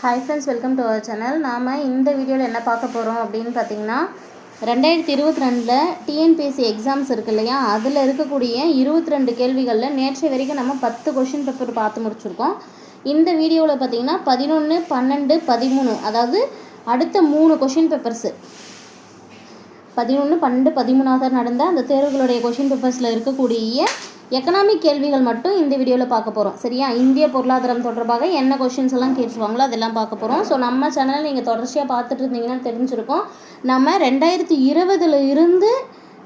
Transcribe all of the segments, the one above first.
Hi friends welcome to our channel நாம் இந்த வீடியோவில் என்ன பார்க்க போகிறோம் அப்படின்னு பார்த்தீங்கன்னா ரெண்டாயிரத்தி இருபத்தி ரெண்டில் டிஎன்பிஎஸ்சி எக்ஸாம்ஸ் இருக்கு இல்லையா? அதில் இருக்கக்கூடிய இருபத்தி ரெண்டு கேள்விகளில் நேற்று வரைக்கும் நம்ம பத்து கொஷின் பேப்பர் பார்த்து முடிச்சிருக்கோம். இந்த வீடியோவில் பார்த்தீங்கன்னா பதினொன்று பன்னெண்டு பதிமூணு அதாவது அடுத்த மூணு கொஷின் பேப்பர்ஸு பதினொன்று பன்னெண்டு பதிமூணாவது நடந்த அந்த தேர்வுகளுடைய கொஷின் பேப்பர்ஸில் இருக்கக்கூடிய எக்கனாமிக் கேள்விகள் மட்டும் இந்த வீடியோவில் பார்க்க போகிறோம் சரியா? இந்திய பொருளாதாரம் தொடர்பாக என்ன கொஷின்ஸ் எல்லாம் கேட்டுருவாங்களோ அதெல்லாம் பார்க்க போகிறோம் ஸோ நம்ம சேனல் நீங்கள் தொடர்ச்சியாக பார்த்துட்டு இருந்தீங்கன்னா தெரிஞ்சிருக்கோம். நம்ம ரெண்டாயிரத்தி இருபதுல இருந்து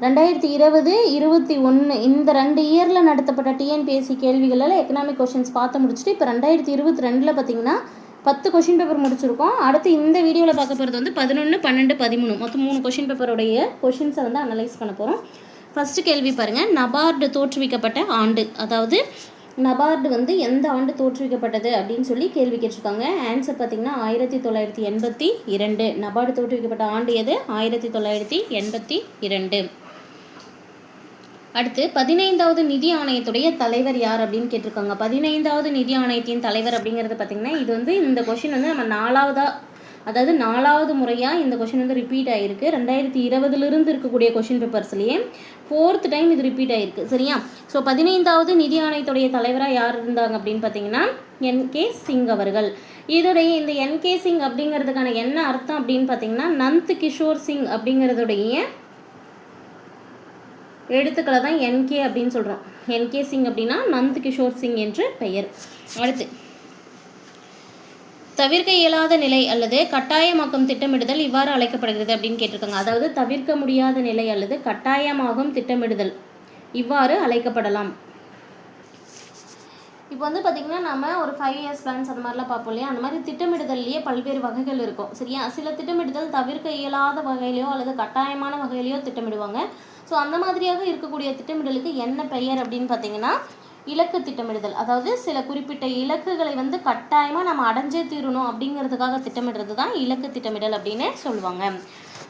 ரெண்டாயிரத்தி இருபது இருபத்தி ஒன்று இந்த ரெண்டு இயரில் நடத்தப்பட்ட டிஎன்பிஎஸ்சி கேள்விகளில் எக்கனாமிக் கொஷின்ஸ் பார்த்து முடிச்சுட்டு இப்போ ரெண்டாயிரத்தி இருபத்தி ரெண்டில் பார்த்தீங்கன்னா பத்து கொஷின் பேப்பர் முடிச்சிருக்கோம். அடுத்து இந்த வீடியோவில் பார்க்க போகிறது வந்து பதினொன்று பன்னெண்டு பதிமூணு. மொத்தம் மூணு கொஷின் பேப்பருடைய கொஷின்ஸை வந்து அனலைஸ் பண்ண போகிறோம் ஃபஸ்ட்டு கேள்வி பாருங்கள் நபார்டு தோற்றுவிக்கப்பட்ட ஆண்டு. அதாவது நபார்டு வந்து எந்த ஆண்டு தோற்றுவிக்கப்பட்டது அப்படின்னு சொல்லி கேள்வி கேட்டிருக்காங்க. ஆன்சர் பார்த்திங்கன்னா ஆயிரத்தி தொள்ளாயிரத்தி எண்பத்தி இரண்டு. நபார்டு தோற்றுவிக்கப்பட்ட ஆண்டு எது? ஆயிரத்தி தொள்ளாயிரத்தி எண்பத்தி இரண்டு. அடுத்து பதினைந்தாவது நிதி ஆணையத்துடைய தலைவர் யார் அப்படின்னு கேட்டிருக்காங்க. பதினைந்தாவது நிதி ஆணையத்தின் தலைவர் அப்படிங்கிறது பார்த்திங்கன்னா இது வந்து இந்த கொஷின் வந்து நம்ம நாலாவதாக அதாவது நாலாவது முறையாக இந்த கொஷின் வந்து ரிப்பீட் ஆகிருக்கு ரெண்டாயிரத்தி இருபதுலேருந்து இருக்கக்கூடிய கொஷின் பேப்பர்ஸ்லேயே ஃபோர்த் டைம் இது ரிப்பீட் ஆகிருக்கு சரியா? ஸோ பதினைந்தாவது நிதி ஆணையத்துடைய தலைவராக யார் இருந்தாங்க அப்படின்னு பார்த்தீங்கன்னா என் கே சிங் அவர்கள். இதோடைய இந்த என் கே சிங் அப்படிங்கிறதுக்கான என்ன அர்த்தம் அப்படின்னு பார்த்தீங்கன்னா நந்த் கிஷோர் சிங் அப்படிங்கிறதுடைய எழுத்துக்களை தான் என்கே அப்படின்னு சொல்கிறோம் என்கே சிங் அப்படின்னா நந்த் கிஷோர் சிங் என்று பெயர். அடுத்து தவிர்க்க இயலாத நிலை அல்லது கட்டாயமாக்கும் திட்டமிடுதல் இவ்வாறு அழைக்கப்படுகிறது அப்படின்னு கேட்டிருக்காங்க. அதாவது தவிர்க்க முடியாத நிலை அல்லது கட்டாயமாகும் திட்டமிடுதல் இவ்வாறு அழைக்கப்படலாம். இப்போ வந்து பார்த்திங்கன்னா நம்ம ஒரு ஃபைவ் இயர்ஸ் பிளான்ஸ் அந்த மாதிரிலாம் பார்ப்போம் இல்லையா? அந்த மாதிரி திட்டமிடுதல்லையே பல்வேறு வகைகள் இருக்கும். சரியா? சில திட்டமிடுதல் தவிர்க்க இயலாத வகையிலையோ அல்லது கட்டாயமான வகையிலையோ திட்டமிடுவாங்க. ஸோ அந்த மாதிரியாக இருக்கக்கூடிய திட்டமிடலுக்கு என்ன பெயர் அப்படின்னு பார்த்தீங்கன்னா இலக்கு திட்டமிடுதல். அதாவது சில குறிப்பிட்ட இலக்குகளை வந்து கட்டாயமாக நம்ம அடைஞ்சே தீரணும் அப்படிங்கிறதுக்காக திட்டமிடுறது தான் இலக்கு திட்டமிடல் அப்படின்னு சொல்லுவாங்க.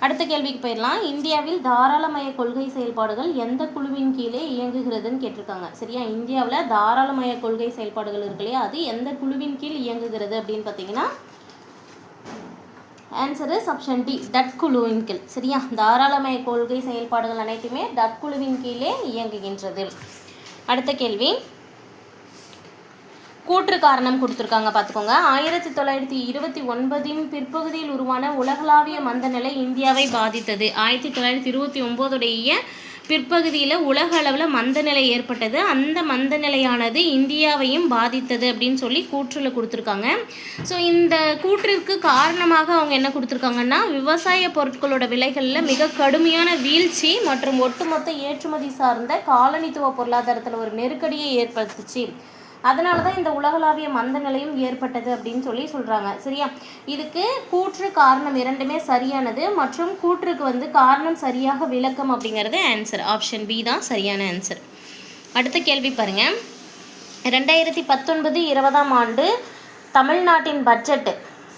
அடுத்த கேள்விக்கு போயிடலாம். இந்தியாவில் தாராளமய கொள்கை செயல்பாடுகள் எந்த குழுவின் கீழே இயங்குகிறதுன்னு கேட்டிருக்காங்க. சரியா? இந்தியாவில் தாராளமய கொள்கை செயல்பாடுகள் இருக்கு இல்லையா? அது எந்த குழுவின் கீழ் இயங்குகிறது அப்படின்னு பார்த்தீங்கன்னா ஆன்சரு ஆப்ஷன் டி டட் குழுவின் கீழ். சரியா? தாராளமய கொள்கை செயல்பாடுகள் அனைத்துமே டட் குழுவின் கீழே இயங்குகின்றது. அடுத்த கேள்வி. கூற்று காரணம் கொடுத்துருக்காங்க பார்த்துக்கோங்க. ஆயிரத்தி தொள்ளாயிரத்தி இருபத்தி ஒன்பதின் பிற்பகுதியில் உருவான உலகளாவிய மந்தநிலை இந்தியாவை பாதித்தது. ஆயிரத்தி தொள்ளாயிரத்தி இருபத்தி ஒம்போதுடைய பிற்பகுதியில் உலக அளவில் மந்தநிலை ஏற்பட்டது. அந்த மந்தநிலையானது இந்தியாவையும் பாதித்தது அப்படின்னு சொல்லி கூற்றில் கொடுத்துருக்காங்க. ஸோ இந்த கூற்றிற்கு காரணமாக அவங்க என்ன கொடுத்துருக்காங்கன்னா விவசாய பொருட்களோட விலைகளில் மிக கடுமையான வீழ்ச்சி மற்றும் ஒட்டுமொத்த ஏற்றுமதி சார்ந்த காலனித்துவ பொருளாதாரத்தில் ஒரு நெருக்கடியை ஏற்படுத்துச்சு. அதனால தான் இந்த உலகளாவிய மந்த நிலையும் ஏற்பட்டது அப்படின்னு சொல்லி சொல்கிறாங்க சரியா? இதுக்கு கூற்று காரணம் இரண்டுமே சரியானது மற்றும் கூற்றுக்கு வந்து காரணம் சரியாக விளக்கம் அப்படிங்கிறது ஆன்சர் ஆப்ஷன் பி தான் சரியான ஆன்சர் அடுத்த கேள்வி பாருங்கள் ரெண்டாயிரத்தி பத்தொன்பது இருபதாம் ஆண்டு தமிழ்நாட்டின் பட்ஜெட்டு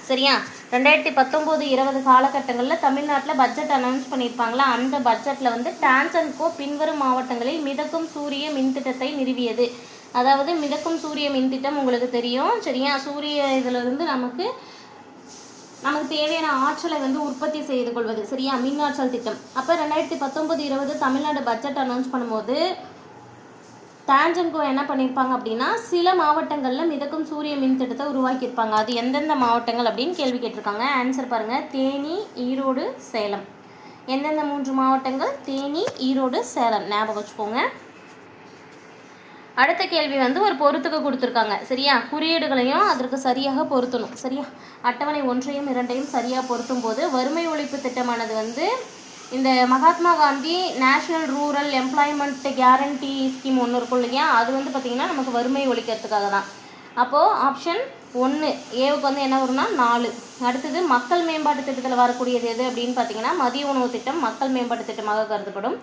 சரியா? ரெண்டாயிரத்தி பத்தொம்போது இருபது காலகட்டங்களில் தமிழ்நாட்டில் பட்ஜெட் அனௌன்ஸ் பண்ணியிருப்பாங்களா? அந்த பட்ஜெட்டில் வந்து டான்சன்கோ பின்வரும் மாவட்டங்களில் மிதக்கும் சூரிய மின்திட்டத்தை நிறுவியது. அதாவது மிதக்கும் சூரிய மின் திட்டம் உங்களுக்கு தெரியும். சரியா? சூரிய இதிலிருந்து நமக்கு நமக்கு தேவையான ஆற்றலை வந்து உற்பத்தி செய்து கொள்வது. சரியா? மின் ஆற்றல் திட்டம். அப்போ ரெண்டாயிரத்தி பத்தொம்பது இருபது தமிழ்நாடு பட்ஜெட் அனௌன்ஸ் பண்ணும்போது டான்ஜன்கோ என்ன பண்ணியிருப்பாங்க அப்படின்னா சில மாவட்டங்களில் மிதக்கும் சூரிய மின் திட்டத்தை உருவாக்கியிருப்பாங்க. அது எந்தெந்த மாவட்டங்கள் அப்படின்னு கேள்வி கேட்டிருக்காங்க. ஆன்சர் பாருங்கள் தேனி ஈரோடு சேலம். எந்தெந்த மூன்று மாவட்டங்கள்? தேனி ஈரோடு சேலம். ஞாபகம் வச்சுக்கோங்க. அடுத்த கேள்வி வந்து ஒரு பொருத்துக்கு கொடுத்துருக்காங்க. சரியா? குறியீடுகளையும் அதற்கு சரியாக பொருத்தணும். சரியா? அட்டவணை ஒன்றையும் இரண்டையும் சரியாக பொருத்தும் போது வறுமை ஒழிப்பு திட்டமானது வந்து இந்த Mahatma Gandhi national rural employment guarantee scheme ஒன்று இருக்கும் இல்லையா? அது வந்து பார்த்திங்கன்னா நமக்கு வறுமை ஒழிக்கிறதுக்காக தான் அப்போது ஆப்ஷன் ஒன்று ஏவுக்கு வந்து என்ன வரும்னா நாலு. அடுத்தது மக்கள் மேம்பாட்டு திட்டத்தில் வரக்கூடியது எது அப்படின்னு பார்த்தீங்கன்னா மதிய உணவு திட்டம் மக்கள் மேம்பாட்டு திட்டமாக கருதப்படும்.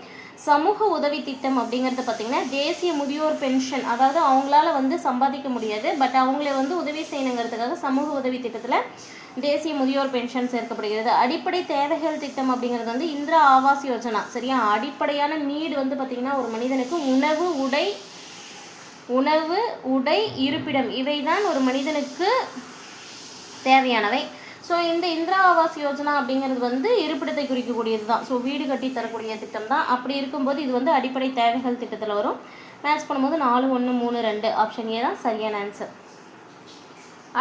சமூக உதவி திட்டம் அப்படிங்கிறது பார்த்தீங்கன்னா தேசிய முதியோர் பென்ஷன் அதாவது அவங்களால வந்து சம்பாதிக்க முடியாது. பட் அவங்கள வந்து உதவி செய்யணுங்கிறதுக்காக சமூக உதவி திட்டத்தில் தேசிய முதியோர் பென்ஷன் சேர்க்கப்படுகிறது. அடிப்படை தேவைகள் திட்டம் அப்படிங்கிறது வந்து இந்திரா ஆவாஸ் யோஜனா. சரியா? அடிப்படையான நீடு வந்து பார்த்திங்கன்னா ஒரு மனிதனுக்கு உணவு உடை உணவு உடை இருப்பிடம். இவைதான் ஒரு மனிதனுக்கு தேவையானவை. ஸோ இந்த இந்திரா ஆவாஸ் யோஜனா அப்படிங்கிறது வந்து இருப்பிடத்தை குறிக்கக்கூடியது தான். ஸோ வீடு கட்டி தரக்கூடிய திட்டம் தான் அப்படி இருக்கும்போது இது வந்து அடிப்படை தேவைகள் திட்டத்தில் வரும். மேட்ச் பண்ணும்போது நாலு ஒன்று மூணு ரெண்டு ஆப்ஷன் ஏ தான் சரியான ஆன்சர்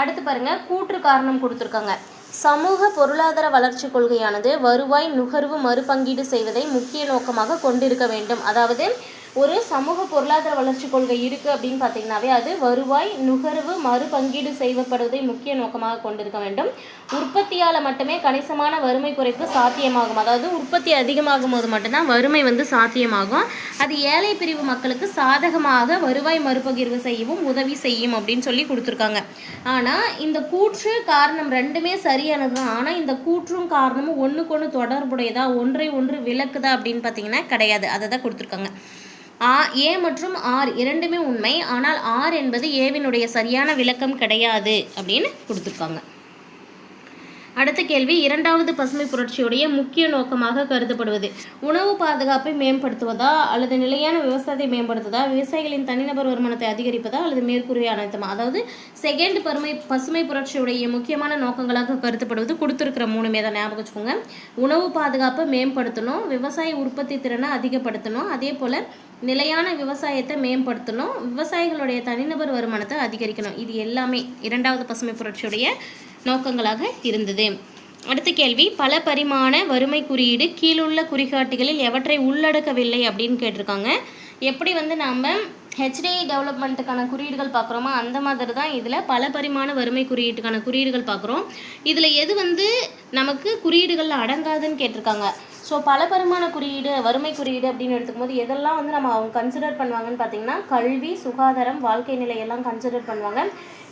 அடுத்து பாருங்கள் கூற்று காரணம் கொடுத்துருக்காங்க. சமூக பொருளாதார வளர்ச்சி கொள்கையானது வருவாய் நுகர்வு மறுபங்கீடு செய்வதை முக்கிய நோக்கமாக கொண்டிருக்க வேண்டும். அதாவது ஒரு சமூக பொருளாதார வளர்ச்சி கொள்கை இருக்குது அப்படின்னு பார்த்தீங்கன்னாவே அது வருவாய் நுகர்வு மறுபங்கீடு செய்யப்படுவதை முக்கிய நோக்கமாக கொண்டிருக்க வேண்டும். உற்பத்தியால் மட்டுமே கணிசமான வறுமை குறைப்பு சாத்தியமாகும். அதாவது உற்பத்தி அதிகமாகும் போது மட்டும்தான் வறுமை வந்து சாத்தியமாகும். அது ஏழை பிரிவு மக்களுக்கு சாதகமாக வருவாய் மறுபகிர்வு செய்யவும் உதவி செய்யும் அப்படின்னு சொல்லி கொடுத்துருக்காங்க. ஆனால் இந்த கூற்று காரணம் ரெண்டுமே சரியானது தான் ஆனால் இந்த கூற்றும் காரணமும் ஒன்றுக்கு ஒன்று தொடர்புடையதா ஒன்றை ஒன்று விளக்குதா அப்படின்னு பார்த்தீங்கன்னா கிடையாது. அதை தான் கொடுத்துருக்காங்க. ஆ ஏ மற்றும் ஆர் இரண்டுமே உண்மை. ஆனால் ஆர் என்பது ஏவினுடைய சரியான விளக்கம் கிடையாது அப்படின்னு கொடுத்துருக்காங்க. அடுத்த கேள்வி இரண்டாவது பசுமை புரட்சியுடைய முக்கிய நோக்கமாக கருதப்படுவது. உணவு பாதுகாப்பை மேம்படுத்துவதா அல்லது நிலையான விவசாயத்தை மேம்படுத்துவதா விவசாயிகளின் தனிநபர் வருமானத்தை அதிகரிப்பதா அல்லது மேற்கூறிய அனைத்துமா? அதாவது செகண்ட் பருமை பசுமை புரட்சியுடைய முக்கியமான நோக்கங்களாக கருதப்படுவது கொடுத்துருக்கிற மூணுமே தான் ஞாபகம் வச்சுக்கோங்க. உணவு பாதுகாப்பை மேம்படுத்தணும் விவசாய உற்பத்தி திறனை அதிகப்படுத்தணும் அதே போல் நிலையான விவசாயத்தை மேம்படுத்தணும் விவசாயிகளுடைய தனிநபர் வருமானத்தை அதிகரிக்கணும். இது எல்லாமே இரண்டாவது பசுமை புரட்சியுடைய நோக்கங்களாக இருந்தது. அடுத்த கேள்வி பல பரிமாண வறுமை குறியீடு கீழுள்ள குறிகாட்டிகளில் எவற்றை உள்ளடக்கவில்லை அப்படின்னு கேட்டிருக்காங்க. எப்படி வந்து நாம் ஹெச்டி டெவலப்மெண்ட்டுக்கான குறியீடுகள் பார்க்குறோமோ அந்த மாதிரி தான் இதில் பல பரிமாண வறுமை குறியீட்டுக்கான குறியீடுகள் பார்க்குறோம். இதில் எது வந்து நமக்கு குறியீடுகளில் அடங்காதுன்னு கேட்டிருக்காங்க. ஸோ பல பரிமாண குறியீடு வறுமை குறியீடு அப்படின்னு எடுத்துக்கும் போது எதெல்லாம் வந்து நம்ம அவங்க கன்சிடர் பண்ணுவாங்கன்னு பார்த்தீங்கன்னா கல்வி சுகாதாரம் வாழ்க்கை நிலை எல்லாம் கன்சிடர் பண்ணுவாங்க.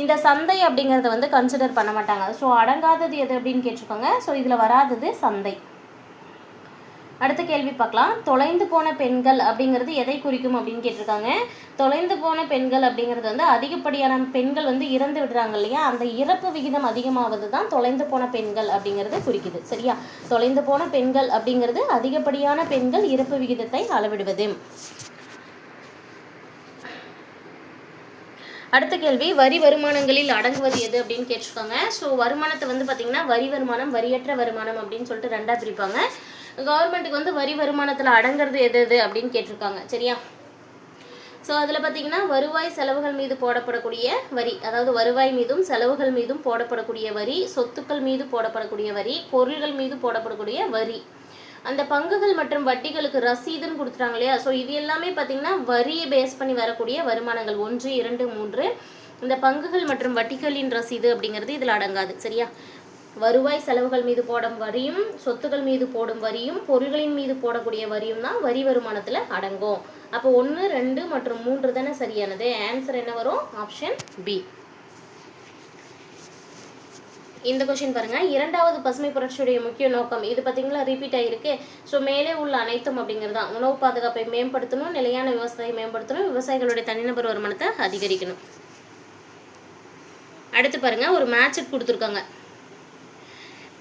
இந்த சந்தை அப்படிங்கிறத வந்து கன்சிடர் பண்ண மாட்டாங்க. ஸோ அடங்காதது எது அப்படின்னு கேட்டிருக்காங்க. ஸோ இதில் வராதது சந்தை. அடுத்த கேள்வி பார்க்கலாம். தொலைந்து போன பெண்கள் அப்படிங்கிறது எதை குறிக்கும் அப்படின்னு கேட்டிருக்காங்க. தொலைந்து போன பெண்கள் அப்படிங்கிறது வந்து அதிகப்படியான பெண்கள் வந்து இறந்து விடுறாங்க இல்லையா? அந்த இறப்பு விகிதம் அதிகமாவது தான் தொலைந்து போன பெண்கள் அப்படிங்கிறது குறிக்குது. சரியா? தொலைந்து போன பெண்கள் அப்படிங்கிறது அதிகப்படியான பெண்கள் இறப்பு விகிதத்தை அளவிடுவது. அடுத்த கேள்வி வரி வருமானங்களில் அடங்குவது எது அப்படின்னு கேட்டிருக்காங்க. ஸோ வருமானத்தை வந்து பார்த்திங்கன்னா வரி வருமானம் வரியற்ற வருமானம் அப்படின்னு சொல்லிட்டு ரெண்டாக பிரிப்பாங்க. கவர்மெண்ட்டுக்கு வந்து வரி வருமானத்தில் அடங்குறது எது எது அப்படின்னு கேட்டிருக்காங்க. சரியா? ஸோ அதில் பார்த்தீங்கன்னா வருவாய் செலவுகள் மீது போடப்படக்கூடிய வரி அதாவது வருவாய் மீதும் செலவுகள் மீதும் போடப்படக்கூடிய வரி சொத்துக்கள் மீது போடப்படக்கூடிய வரி பொருள்கள் மீது போடப்படக்கூடிய வரி. அந்த பங்குகள் மற்றும் வட்டிகளுக்கு ரசீதுன்னு கொடுத்துட்டாங்க இல்லையா? ஸோ இது எல்லாமே பார்த்தீங்கன்னா வரியை பேஸ் பண்ணி வரக்கூடிய வருமானங்கள் ஒன்று இரண்டு மூன்று. இந்த பங்குகள் மற்றும் வட்டிகளின் ரசீது அப்படிங்கிறது இதில் அடங்காது. சரியா? வருவாய் செலவுகள் மீது போடும் வரியும் சொத்துக்கள் மீது போடும் வரியும் பொருள்களின் மீது போடக்கூடிய வரியும் தான் வரி வருமானத்தில் அடங்கும். அப்போ ஒன்று ரெண்டு மற்றும் மூன்று தானே சரியானது? ஆன்சர் என்ன வரும்? ஆப்ஷன் பி இந்த கொஷின் பாருங்க. இரண்டாவது பசுமை புரட்சியுடைய முக்கிய நோக்கம். இது பார்த்தீங்களா ரிப்பீட் ஆகிருக்கு ஸோ மேலே உள்ள அனைத்தும் அப்படிங்கிறது தான். உணவு பாதுகாப்பை மேம்படுத்தணும் நிலையான விவசாயத்தை மேம்படுத்தணும் விவசாயிகளுடைய தனிநபர் வருமானத்தை அதிகரிக்கணும். அடுத்து பாருங்க. ஒரு மேட்சுக்கு கொடுத்துருக்காங்க.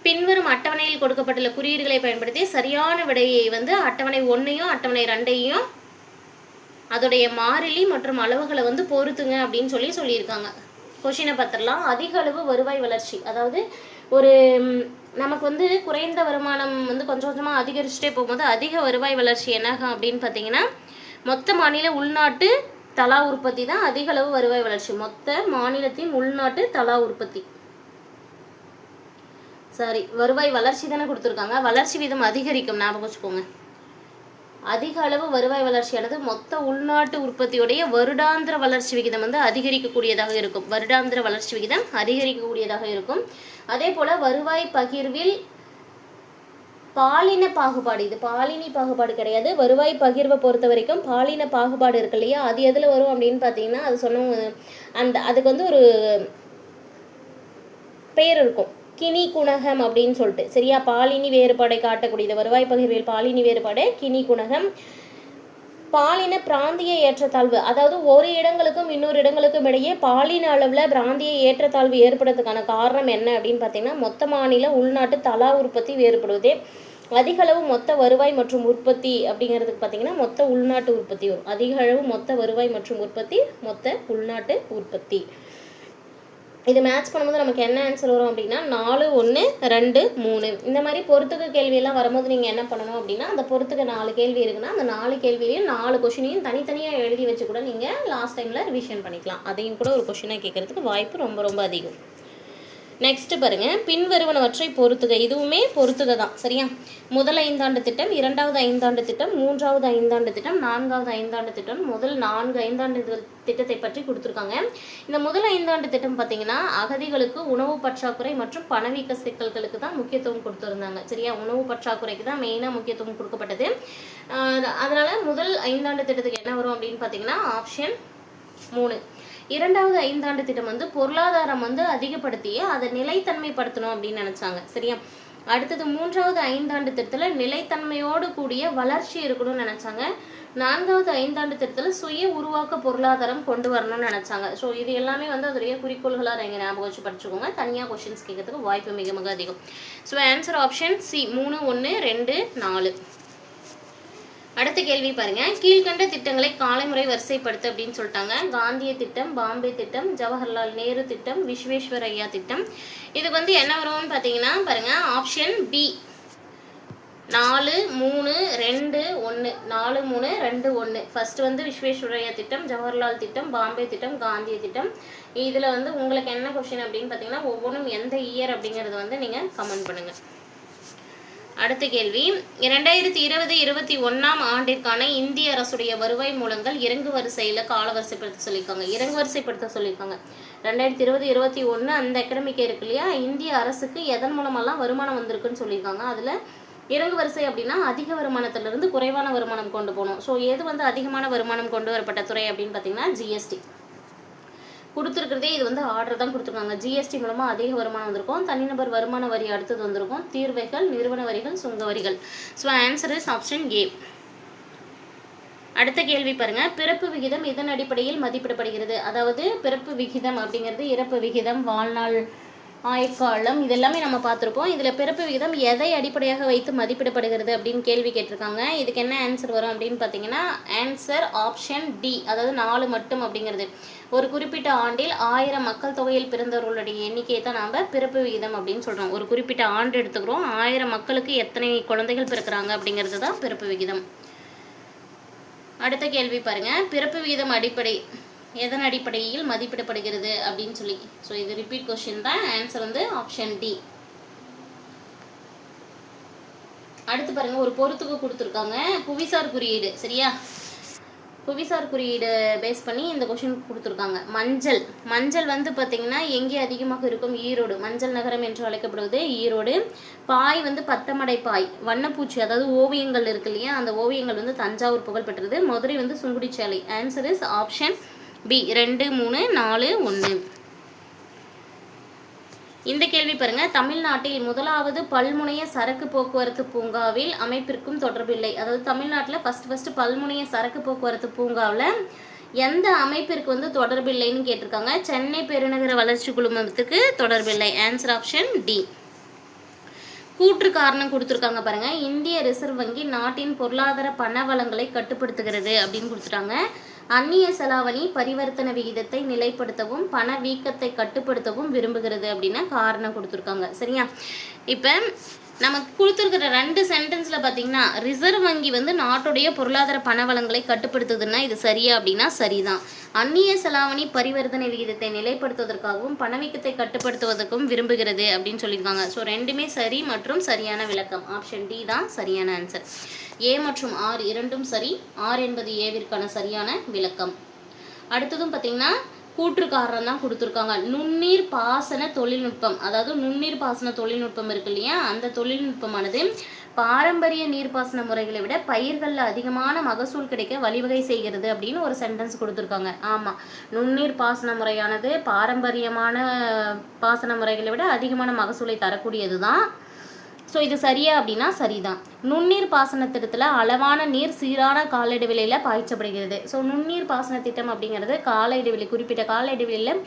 பின்வரும் அட்டவணையில் கொடுக்கப்பட்டுள்ள குறியீடுகளை பயன்படுத்தி சரியான விடையை வந்து அட்டவணை ஒன்றையும் அட்டவணை ரெண்டையும் அதோடைய மாறிலி மற்றும் அளவுகளை வந்து பொறுத்துங்க அப்படின்னு சொல்லி சொல்லியிருக்காங்க. கொஷினை பார்த்துடலாம். அதிக அளவு வருவாய் வளர்ச்சி. அதாவது ஒரு நமக்கு வந்து குறைந்த வருமானம் வந்து கொஞ்சம் கொஞ்சமாக அதிகரிச்சுட்டே போகும்போது அதிக வருவாய் வளர்ச்சி என்னாகும் அப்படின்னு பார்த்தீங்கன்னா மொத்த மாநில உள்நாட்டு தலா உற்பத்தி தான் அதிக அளவு வருவாய் வளர்ச்சி. மொத்த மாநிலத்தின் உள்நாட்டு தலா உற்பத்தி. சாரி வருவாய் வளர்ச்சி தானே கொடுத்துருக்காங்க. வளர்ச்சி வீதம் அதிகரிக்கும். ஞாபகம் வச்சுக்கோங்க. அதிக அளவு வருவாய் வளர்ச்சியானது மொத்த உள்நாட்டு உற்பத்தியுடைய வருடாந்திர வளர்ச்சி விகிதம் வந்து அதிகரிக்கக்கூடியதாக இருக்கும். வருடாந்திர வளர்ச்சி விகிதம் அதிகரிக்கக்கூடியதாக இருக்கும். அதே போல வருவாய் பகிர்வில் பாலின பாகுபாடு இது பாலினி பாகுபாடு கிடையாது. வருவாய் பகிர்வை பொறுத்த வரைக்கும் பாலின பாகுபாடு இருக்கு இல்லையா? அது எதில் வரும் அப்படின்னு பார்த்தீங்கன்னா அது சொன்னவங்க அந்த அதுக்கு வந்து ஒரு பெயர் இருக்கும். கினி குணகம் அப்படின்னு சொல்லிட்டு. சரியா? பாலினி வேறுபாடை காட்டக்கூடியது. வருவாய் பகிர்வில் பாலினி வேறுபாடு கினி குணகம். பாலின பிராந்திய ஏற்றத்தாழ்வு அதாவது ஒரு இடங்களுக்கும் இன்னொரு இடங்களுக்கும் இடையே பாலின அளவில் பிராந்திய ஏற்றத்தாழ்வு ஏற்படுறதுக்கான காரணம் என்ன அப்படின்னு பார்த்தீங்கன்னா மொத்த மாநில உள்நாட்டு தலா உற்பத்தி வேறுபடுவதே அதிக அளவு மொத்த வருவாய் மற்றும் உற்பத்தி அப்படிங்கிறதுக்கு பார்த்தீங்கன்னா மொத்த உள்நாட்டு உற்பத்தி வரும். அதிக அளவு மொத்த வருவாய் மற்றும் உற்பத்தி மொத்த உள்நாட்டு உற்பத்தி. இது மேட்ச் பண்ணும்போது நமக்கு என்ன ஆன்சர் வரும் அப்படின்னா நாலு ஒன்று ரெண்டு மூணு. இந்த மாதிரி பொறுத்துக்க கேள்வியெல்லாம் வரும்போது நீங்கள் என்ன பண்ணணும் அப்படின்னா அந்த பொறுத்துக்க நாலு கேள்வி இருக்குன்னா அந்த நாலு கேள்வியையும் நாலு கொஷினையும் தனித்தனியாக எழுதி வச்சு கூட நீங்கள் லாஸ்ட் டைமில் ரிவிஷன் பண்ணிக்கலாம். அதையும் கூட ஒரு கொஷினாக கேட்கறதுக்கு வாய்ப்பு ரொம்ப ரொம்ப அதிகம். நெக்ஸ்ட் பாருங்கள் பின்வருவனவற்றை பொறுத்துக. இதுவுமே பொறுத்துக தான் சரியா? முதல் ஐந்தாண்டு திட்டம் இரண்டாவது ஐந்தாண்டு திட்டம் மூன்றாவது ஐந்தாண்டு திட்டம் நான்காவது ஐந்தாண்டு திட்டம் முதல் நான்கு ஐந்தாண்டு திட்டத்தை பற்றி கொடுத்துருக்காங்க. இந்த முதல் ஐந்தாண்டு திட்டம் பார்த்தீங்கன்னா அகதிகளுக்கு உணவு பற்றாக்குறை மற்றும் பணவீக்க சிக்கல்களுக்கு தான் முக்கியத்துவம் கொடுத்துருந்தாங்க. சரியா? உணவு பற்றாக்குறைக்கு தான் மெயினாக முக்கியத்துவம் கொடுக்கப்பட்டது. அதனால் முதல் ஐந்தாண்டு திட்டத்துக்கு என்ன வரும் அப்படின்னு பார்த்தீங்கன்னா ஆப்ஷன் மூணு. இரண்டாவது ஐந்தாண்டு திட்டம் வந்து பொருளாதாரம் வந்து அதிகப்படுத்தி அதை நிலைத்தன்மைப்படுத்தணும் அப்படின்னு நினைச்சாங்க. சரியா? அடுத்தது மூன்றாவது ஐந்தாண்டு திட்டத்தில் நிலைத்தன்மையோடு கூடிய வளர்ச்சி இருக்கணும்னு நினைச்சாங்க. நான்காவது ஐந்தாண்டு திட்டத்தில் சுய உருவாக்க பொருளாதாரம் கொண்டு வரணும்னு நினைச்சாங்க. ஸோ இது எல்லாமே வந்து அதோடைய குறிக்கோள்களாக நீங்கள் ஞாபகம் வச்சு படிச்சுக்கோங்க. தனியாக கொஷின்ஸ் கேட்கறதுக்கு வாய்ப்பு மிக மிக அதிகம். ஸோ ஆன்சர் ஆப்ஷன் சி மூணு ஒன்று ரெண்டு நாலு. அடுத்த கேள்வி பாருங்க. கீழ்கண்ட திட்டங்களை காலைமுறை வரிசைப்படுத்து அப்படின்னு சொல்லிட்டாங்க. காந்திய திட்டம் பாம்பே திட்டம் ஜவஹர்லால் நேரு திட்டம் விஸ்வேஸ்வரய்யா திட்டம். இதுக்கு வந்து என்ன வரும்னு பார்த்தீங்கன்னா பாருங்க ஆப்ஷன் பி நாலு மூணு ரெண்டு ஒன்று நாலு மூணு ரெண்டு ஒன்று ஃபர்ஸ்ட் வந்து விஸ்வேஸ்வரய்யா திட்டம் ஜவஹர்லால் திட்டம் பாம்பே திட்டம் காந்திய திட்டம். இதில் வந்து உங்களுக்கு என்ன கொஷின் அப்படின்னு பார்த்தீங்கன்னா ஒவ்வொன்றும் எந்த இயர் அப்படிங்கிறது வந்து நீங்கள் கமெண்ட் பண்ணுங்கள் அடுத்த கேள்வி. இரண்டாயிரத்தி இருபது இருபத்தி ஒன்றாம் ஆண்டிற்கான இந்திய அரசுடைய வருவாய் மூலங்கள் இறங்கு வரிசையில் கால வரிசைப்படுத்த சொல்லியிருக்காங்க. இறங்கு வரிசைப்படுத்த சொல்லியிருக்காங்க. ரெண்டாயிரத்தி இருபது இருபத்தி ஒன்று அந்த அகடமிக்கு இருக்கு இல்லையா? இந்திய அரசுக்கு எதன் மூலமெல்லாம் வருமானம் வந்திருக்குன்னு சொல்லியிருக்காங்க. அதில் இறங்கு வரிசை அப்படின்னா அதிக வருமானத்திலிருந்து குறைவான வருமானம் கொண்டு போகணும். ஸோ எது வந்து அதிகமான வருமானம் கொண்டு வரப்பட்ட துறை அப்படின்னு பார்த்தீங்கன்னா ஜிஎஸ்டி கொடுத்துருக்கிறதே இது வந்து ஆர்டர் தான் கொடுத்துருக்காங்க. ஜிஎஸ்டி மூலமாக அதிக வருமானம் வந்திருக்கும். தனிநபர் வருமான வரி அடுத்தது வந்திருக்கும். தீர்வைகள் நிறுவன வரிகள் சுங்க வரிகள். So answer is option A அடுத்த கேள்வி பாருங்க. பிறப்பு விகிதம் இதன் அடிப்படையில் மதிப்பிடப்படுகிறது? அதாவது பிறப்பு விகிதம் அப்படிங்கிறது இறப்பு விகிதம் வாழ்நாள் ஆயுட்காலம் இதெல்லாமே நம்ம பார்த்துருப்போம். இதில் பிறப்பு விகிதம் எதை அடிப்படையாக வைத்து மதிப்பிடப்படுகிறது அப்படின்னு கேள்வி கேட்டிருக்காங்க. இதுக்கு என்ன ஆன்சர் வரும் அப்படின்னு பார்த்தீங்கன்னா ஆன்சர் ஆப்ஷன் டி அதாவது நாலு மட்டும் அப்படிங்கிறது. ஒரு குறிப்பிட்ட ஆண்டில் ஆயிரம் மக்கள் தொகையில் பிறந்தவர்களுடைய எண்ணிக்கையை தான் நாம் பிறப்பு விகிதம் அப்படின்னு சொல்கிறோம் ஒரு குறிப்பிட்ட ஆண்டு எடுத்துக்கிறோம். ஆயிரம் மக்களுக்கு எத்தனை குழந்தைகள் பிறக்கிறாங்க அப்படிங்கிறது தான் பிறப்பு விகிதம். அடுத்த கேள்வி பாருங்க. பிறப்பு விகிதம் அடிப்படை எதன் அடிப்படையில் மதிப்பிடப்படுகிறது அப்படின்னு சொல்லி. ஸோ இது ரிப்பீட் கொஸ்டின் தான். ஆன்சர் வந்து ஆப்ஷன் டி அடுத்து பாருங்க ஒரு பொருத்துக்கு கொடுத்துருக்காங்க. புவிசார் குறியீடு சரியா? புவிசார் குறியீடு பேஸ் பண்ணி இந்த கொஷின் கொடுத்துருக்காங்க. மஞ்சள். மஞ்சள் வந்து பார்த்திங்கன்னா எங்கே அதிகமாக இருக்கும்? ஈரோடு. மஞ்சள் நகரம் என்று அழைக்கப்படுவது ஈரோடு. பாய் வந்து பத்தமடை பாய். வண்ணப்பூச்சி அதாவது ஓவியங்கள் இருக்கு இல்லையா? அந்த ஓவியங்கள் வந்து தஞ்சாவூர் புகழ்பெற்றது. மதுரை வந்து சுங்குடிச்சாலை ஆன்சர் இஸ் ஆப்ஷன் பி ரெண்டு மூணு நாலு ஒன்று. இந்த கேள்வி பாருங்க. தமிழ்நாட்டில் முதலாவது பல்முனைய சரக்கு போக்குவரத்து பூங்காவில் அமைப்பிற்கும் தொடர்பில்லை. அதாவது தமிழ்நாட்டில் ஃபர்ஸ்ட் ஃபர்ஸ்ட் பல்முனைய சரக்கு போக்குவரத்து பூங்காவில் எந்த அமைப்பிற்கு வந்து தொடர்பில்லைன்னு கேட்டிருக்காங்க. சென்னை பெருநகர வளர்ச்சி குழுமத்துக்கு தொடர்பில்லை. ஆன்சர் ஆப்ஷன் டி கூற்று காரணம் கொடுத்துருக்காங்க பாருங்க. இந்திய ரிசர்வ் வங்கி நாட்டின் பொருளாதார பண வளங்களை கட்டுப்படுத்துகிறது அப்படின்னு கொடுத்துட்டாங்க. அந்நிய செலாவணி பரிவர்த்தனை விகிதத்தை நிலைப்படுத்தவும் பண வீக்கத்தை கட்டுப்படுத்தவும் விரும்புகிறது அப்படின்னு காரணம் கொடுத்துருக்காங்க. சரியா? இப்போ நமக்கு கொடுத்துருக்கிற ரெண்டு சென்டென்ஸில் பார்த்தீங்கன்னா ரிசர்வ் வங்கி வந்து நாட்டுடைய பொருளாதார பண வளங்களை கட்டுப்படுத்துதுன்னா இது சரியா அப்படின்னா சரிதான். அந்நிய செலாவணி பரிவர்த்தனை விகிதத்தை நிலைப்படுத்துவதற்காகவும் பணவீக்கத்தை கட்டுப்படுத்துவதற்கும் விரும்புகிறது அப்படின்னு சொல்லியிருக்காங்க. ஸோ ரெண்டுமே சரி மற்றும் சரியான விளக்கம். ஆப்ஷன் டி தான் சரியான ஆன்சர் ஏ மற்றும் ஆர் இரண்டும் சரி. ஆர் என்பது ஏவிற்கான சரியான விளக்கம். அடுத்ததும் பார்த்தீங்கன்னா கூற்றுக்காரன் தான் கொடுத்துருக்காங்க. நுண்ணீர் பாசன தொழில்நுட்பம். அதாவது நுண்ணீர் பாசன தொழில்நுட்பம் இருக்கு இல்லையா? அந்த தொழில்நுட்பமானது பாரம்பரிய நீர்ப்பாசன முறைகளை விட பயிர்களில் அதிகமான மகசூல் கிடைக்க வழிவகை செய்கிறது அப்படின்னு ஒரு சென்டென்ஸ் கொடுத்துருக்காங்க. ஆமாம் நுண்ணீர் பாசன முறையானது பாரம்பரியமான பாசன முறைகளை விட அதிகமான மகசூலை தரக்கூடியது தான் ஸோ இது சரியா அப்படின்னா சரிதான். நுண்ணீர் பாசன திட்டத்தில் அளவான நீர் சீரான கால இடைவெளியில் பாய்ச்சப்படுகிறது. ஸோ நுண்ணீர் பாசன திட்டம் அப்படிங்கிறது கால இடைவெளி குறிப்பிட்ட கால இடைவெளியில்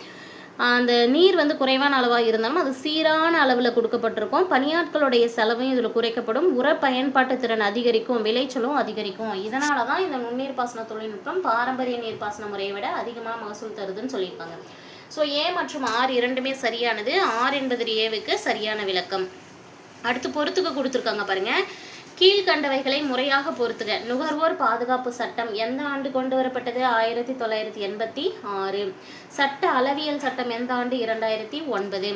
அந்த நீர் வந்து குறைவான அளவாக இருந்தாலும் அது சீரான அளவில் கொடுக்கப்பட்டிருக்கும். பணியாட்களுடைய செலவும் இதில் குறைக்கப்படும். உர பயன்பாட்டு திறன் அதிகரிக்கும். விளைச்சலும் அதிகரிக்கும். இதனால தான் இந்த நுண்ணீர் பாசன தொழில்நுட்பம் பாரம்பரிய நீர் பாசன முறையை விட அதிகமாக மகசூல் தருதுன்னு சொல்லியிருக்காங்க. ஸோ ஏ மற்றும் ஆர் இரண்டுமே சரியானது. ஆர் என்பது ஏவுக்கு சரியான விளக்கம். அடுத்து பொறுத்துக்க கொடுத்துருக்காங்க பாருங்க. கீழ்கண்டவைகளை முறையாக பொறுத்துக நுகர்வோர் பாதுகாப்பு சட்டம் எந்த ஆண்டு கொண்டு வரப்பட்டது? ஆயிரத்தி தொள்ளாயிரத்தி எண்பத்தி ஆறு. சட்ட அளவியல் சட்டம் எந்த ஆண்டு? இரண்டாயிரத்தி ஒன்பது.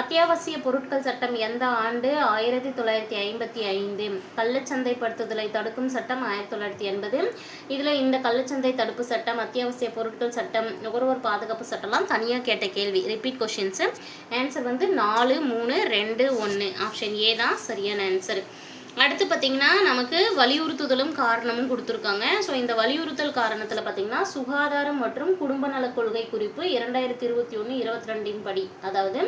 அத்தியாவசிய பொருட்கள் சட்டம் எந்த ஆண்டு? ஆயிரத்தி தொள்ளாயிரத்தி ஐம்பத்தி ஐந்து. கள்ளச்சந்தைப்படுத்துதலை தடுக்கும் சட்டம் ஆயிரத்தி தொள்ளாயிரத்தி எண்பது. இதில் இந்த கள்ளச்சந்தை தடுப்பு சட்டம் அத்தியாவசிய பொருட்கள் சட்டம் நுகர்வோர் பாதுகாப்பு சட்டம்லாம் தனியாக கேட்ட கேள்வி. ரிப்பீட் கொஷின்ஸு ஆன்சர் வந்து நாலு மூணு ரெண்டு ஒன்று ஆப்ஷன் ஏ தான் சரியான ஆன்சர் அடுத்து பார்த்தீங்கன்னா நமக்கு வலியுறுத்துதலும் காரணமும் கொடுத்துருக்காங்க. ஸோ இந்த வலியுறுத்தல் காரணத்தில் பார்த்தீங்கன்னா சுகாதாரம் மற்றும் குடும்ப நலக் கொள்கை குறிப்பு இரண்டாயிரத்தி இருபத்தி ஒன்று இருபத்தி ரெண்டின் படி. அதாவது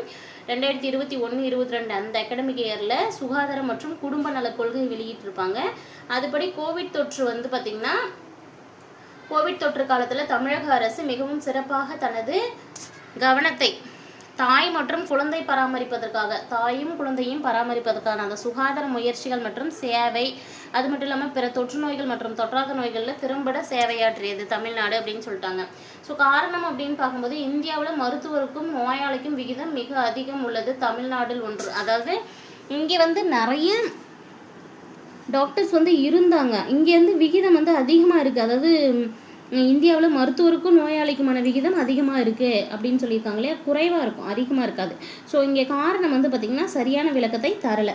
ரெண்டாயிரத்தி இருபத்தி ஒன்று இருபத்தி ரெண்டு அந்த அகடமிக் இயரில் சுகாதாரம் மற்றும் குடும்ப நலக் கொள்கை வெளியிட்டிருப்பாங்க. அதுபடி கோவிட் தொற்று வந்து பார்த்திங்கன்னா கோவிட் தொற்று காலத்தில் தமிழக அரசு மிகவும் சிறப்பாக தனது கவனத்தை தாய் மற்றும் குழந்தை பராமரிப்பதற்காக தாயும் குழந்தையும் பராமரிப்பதற்கான அந்த சுகாதார முயற்சிகள் மற்றும் சேவை அது மட்டும் இல்லாமல் பிற தொற்று நோய்கள் மற்றும் தொற்றாத நோய்களில் திறம்பட சேவையாற்றியது தமிழ்நாடு அப்படின்னு சொல்லிட்டாங்க. ஸோ காரணம் அப்படின்னு பார்க்கும்போது இந்தியாவில் மருத்துவருக்கும் நோயாளிக்கும் விகிதம் மிக அதிகம் உள்ளது தமிழ்நாட்டில் ஒன்று. அதாவது இங்கே வந்து நிறைய டாக்டர்ஸ் வந்து இருந்தாங்க. இங்கே வந்து விகிதம் வந்து அதிகமாக இருக்குது அதாவது இந்தியாவில் மருத்துவருக்கும் நோயாளிக்குமான விகிதம் அதிகமாக இருக்குது அப்படின்னு சொல்லியிருக்காங்க இல்லையா? குறைவாக இருக்கும். அதிகமாக இருக்காது. ஸோ இங்கே காரணம் வந்து பார்த்திங்கன்னா சரியான விளக்கத்தை தரலை.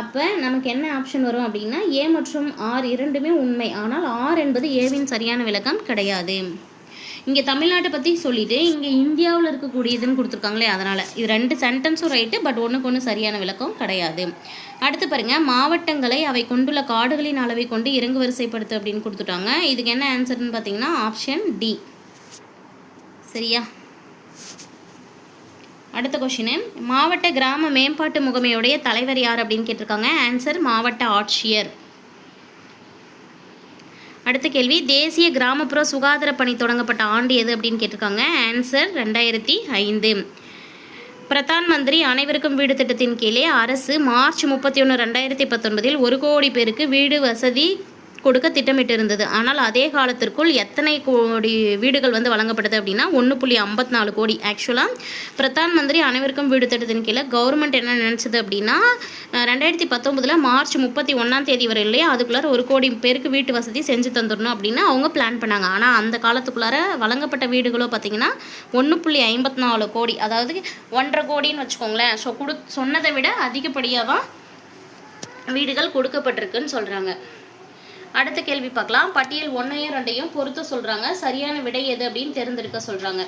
அப்போ நமக்கு என்ன ஆப்ஷன் வரும் அப்படின்னா ஏ மற்றும் ஆர் இரண்டுமே உண்மை. ஆனால் ஆர் என்பது ஏவின் சரியான விளக்கம் கிடையாது. இங்கே தமிழ்நாட்டை பற்றி சொல்லிவிட்டு இங்கே இந்தியாவில் இருக்கக்கூடியதுன்னு கொடுத்துருக்காங்களே அதனால். இது ரெண்டு சென்டென்ஸும் ரைட்டு பட் ஒன்றுக்கு ஒன்று சரியான விளக்கம் கிடையாது. அடுத்து பாருங்கள் மாவட்டங்களை அவை கொண்டுள்ள காடுகளின் அளவை கொண்டு இறங்கு வரிசைப்படுத்து அப்படின்னு கொடுத்துட்டாங்க. இதுக்கு என்ன ஆன்சர்னு பார்த்தீங்கன்னா ஆப்ஷன் டி சரியா? அடுத்த கொஷினு மாவட்ட கிராம மேம்பாட்டு முகமையுடைய தலைவர் யார் அப்படின்னு கேட்டிருக்காங்க? ஆன்சர் மாவட்ட ஆட்சியர். அடுத்த கேள்வி தேசிய கிராமப்புற சுகாதார பணி தொடங்கப்பட்ட ஆண்டு எது அப்படின்னு கேட்டிருக்காங்க? ஆன்சர் ரெண்டாயிரத்தி ஐந்து. பிரதான் மந்திரி அனைவருக்கும் வீடு திட்டத்தின் கீழே அரசு மார்ச் முப்பத்தி ஒன்று ரெண்டாயிரத்தி பத்தொன்பதில் ஒரு கோடி பேருக்கு வீடு வசதி கொடுக்க திட்டமிட்டிருந்தது. ஆனால் அதே காலத்திற்குள் எத்தனை கோடி வீடுகள் வந்து வழங்கப்பட்டது அப்படின்னா ஒன்று புள்ளி ஐம்பத்தி நாலு கோடி ஆக்சுவலாக பிரதான் மந்திரி அனைவருக்கும் வீடு திட்டத்தின் கீழே கவர்மெண்ட் என்ன நினச்சது அப்படின்னா ரெண்டாயிரத்தி பத்தொம்பதில் மார்ச் முப்பத்தி ஒன்றாம் தேதி வரை இல்லையா அதுக்குள்ளார ஒரு கோடி பேருக்கு வீட்டு வசதி செஞ்சு தந்துடணும் அப்படின்னு அவங்க பிளான் பண்ணாங்க. ஆனால் அந்த காலத்துக்குள்ளார வழங்கப்பட்ட வீடுகளோ பார்த்தீங்கன்னா ஒன்று புள்ளி ஐம்பத்தி நாலு கோடி அதாவது ஒன்றரை கோடின்னு வச்சுக்கோங்களேன். ஸோ கொடு சொன்னதை விட அதிகப்படியாக தான் வீடுகள் கொடுக்கப்பட்டிருக்குன்னு சொல்கிறாங்க அடுத்த கேள்வி பார்க்கலாம். பட்டியல் ஒன்றையும் ரெண்டையும் பொறுத்து சொல்கிறாங்க சரியான விடை எது அப்படின்னு தேர்ந்தெடுக்க சொல்கிறாங்க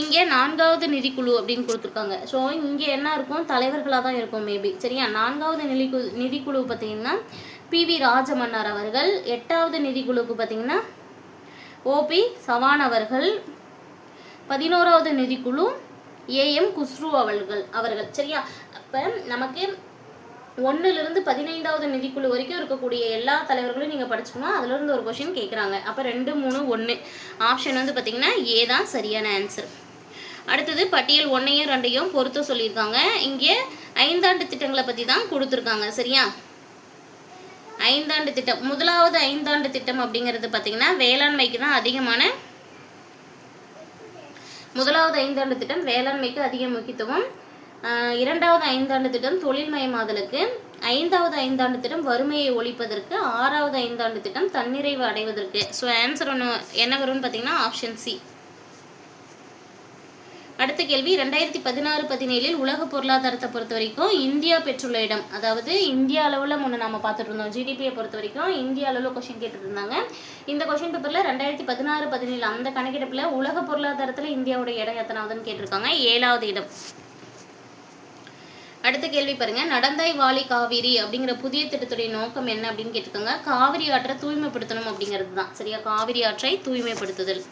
இங்கே நான்காவது நிதிக்குழு அப்படின்னு கொடுத்துருக்காங்க. ஸோ இங்கே என்ன இருக்கும்? தலைவர்களாக தான் இருக்கும் மேபி சரியா? நான்காவது நிதிக்குழு நிதிக்குழு பார்த்தீங்கன்னா பி வி ராஜமன்னார் அவர்கள் எட்டாவது நிதிக்குழுவுக்கு பார்த்தீங்கன்னா ஓபி சவான் அவர்கள் பதினோராவது நிதிக்குழு ஏஎம் குஸ்ரு அவர்கள் அவர்கள். சரியா? அப்போ நமக்கு ஒன்றுலேருந்து பதினைந்தாவது நிதிக்குழு வரைக்கும் இருக்கக்கூடிய எல்லா தலைவர்களும் நீங்கள் படிச்சுக்கணும். அதுலேருந்து ஒரு கொஷின் கேட்குறாங்க அப்போ ரெண்டு மூணு ஒன்று ஆப்ஷன் வந்து பார்த்திங்கன்னா ஏ தான் சரியான ஆன்சர் அடுத்தது பட்டியல் ஒன்றையும் ரெண்டையும் பொறுத்து சொல்லியிருக்காங்க. இங்கே ஐந்தாண்டு திட்டங்களை பற்றி தான் கொடுத்துருக்காங்க. சரியா? ஐந்தாண்டு திட்டம். முதலாவது ஐந்தாண்டு திட்டம் அப்படிங்கிறது பார்த்திங்கன்னா வேளாண்மைக்கு தான் அதிகமான முதலாவது ஐந்தாண்டு திட்டம். வேளாண்மைக்கு அதிக முக்கியத்துவம் இரண்டாவது ஐந்தாண்டு திட்டம் தொழில்மயமாதலுக்கு ஐந்தாவது ஐந்தாண்டு திட்டம் வறுமையை ஒழிப்பதற்கு ஆறாவது ஐந்தாண்டு திட்டம் தன்னிறைவு அடைவதற்கு. ஸோ ஆன்சர் ஒன்று என்ன வரும்னு பார்த்தீங்கன்னா ஆப்ஷன் சி அடுத்த கேள்வி ரெண்டாயிரத்தி பதினாறு பதினேழில் உலக பொருளாதாரத்தை பொறுத்த வரைக்கும் இந்தியா பெற்றுள்ள இடம். அதாவது இந்தியா அளவில் முன்ன நம்ம பார்த்துட்டு இருந்தோம். ஜிடிபியை பொறுத்த வரைக்கும் இந்தியா அளவில் கொஷின் கேட்டுருந்தாங்க இந்த கொஷின் பேப்பரில் ரெண்டாயிரத்தி பதினாறு பதினேழு அந்த கணக்கெடுப்பில் உலக பொருளாதாரத்தில் இந்தியாவோட இடம் எத்தனாவதுன்னு கேட்டிருக்காங்க. ஏழாவது இடம். அடுத்த கேள்வி பாருங்க. நடந்தாய் வாலி காவிரி அப்படிங்கிற புதிய திட்டத்துடைய நோக்கம் என்ன அப்படின்னு கேட்டுக்கோங்க. காவிரி ஆற்றை தூய்மைப்படுத்தணும் அப்படிங்கிறது தான். சரியா? காவிரி ஆற்றை தூய்மைப்படுத்துதல்.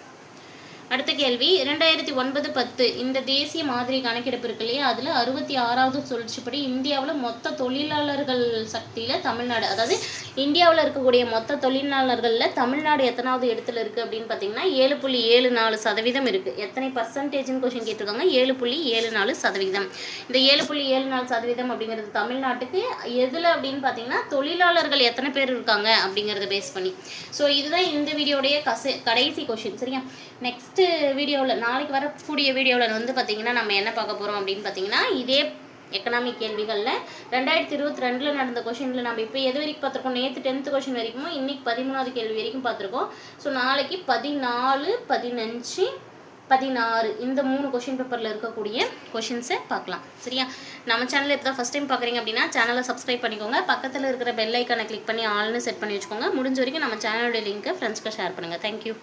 அடுத்த கேள்வி இரண்டாயிரத்தி ஒன்பது பத்து. இந்த தேசிய மாதிரி கணக்கெடுப்பு இருக்கு இல்லையா? அதில் அறுபத்தி ஆறாவது சுழற்சிப்படி இந்தியாவில் மொத்த தொழிலாளர்கள் சக்தியில் தமிழ்நாடு அதாவது இந்தியாவில் இருக்கக்கூடிய மொத்த தொழிலாளர்களில் தமிழ்நாடு எத்தனாவது இடத்துல இருக்குது அப்படின்னு பார்த்தீங்கன்னா ஏழு புள்ளி ஏழு நாலு சதவீதம் இருக்குது எத்தனை பர்சன்டேஜ்னு கொஷின் கேட்டிருக்காங்க. ஏழு புள்ளி ஏழு நாலு சதவீதம். இந்த ஏழு புள்ளி ஏழு நாலு சதவீதம் அப்படிங்கிறது தமிழ்நாட்டுக்கு எதில் அப்படின்னு பார்த்தீங்கன்னா தொழிலாளர்கள் எத்தனை பேர் இருக்காங்க அப்படிங்கிறத பேஸ் பண்ணி. ஸோ இதுதான் இந்த வீடியோடைய கச கடைசி கொஷின் சரியா? நெக்ஸ்ட் நெக்ஸ்ட்டு வீடியோவில் நாளைக்கு வரக்கூடிய வீடியோவில் வந்து பார்த்திங்கன்னா நம்ம என்ன பார்க்க போகிறோம் அப்படின்னு பார்த்தீங்கன்னா இதே எக்கனாமிக் கேள்விகளில் ரெண்டாயிரத்தி இருபத்தி ரெண்டில் நடந்த கொஷினில் நம்ம இப்போ எது வரைக்கும் பார்த்துருக்கோம்? நேற்று டென்த்து கொஷின் வரைக்கும் இன்றைக்கி பதிமூணாவது கேள்வி வரைக்கும் பார்த்துருக்கோம். ஸோ நாளைக்கு பதினாலு பதினஞ்சு பதினாறு இந்த மூணு கொஷின் பேப்பரில் இருக்கக்கூடிய கொஷின்ஸை பார்க்கலாம். சரியா? நம்ம சேனலில் இப்போ தான் ஃபஸ்ட் டைம் பார்க்குறீங்க அப்படின்னா சேனலை சப்ஸ்கிரைப் பண்ணிக்கோங்க. பக்கத்தில் இருக்கிற பெல் ஐக்கானை கிளிக் பண்ணி ஆல்னு செட் பண்ணி வச்சுக்கோங்க. முடிஞ்ச வரைக்கும் நம்ம சேனலோட லிங்க்கை ஃப்ரெண்ட்ஸ்க்கு ஷேர் பண்ணுங்கள் தேங்க்யூ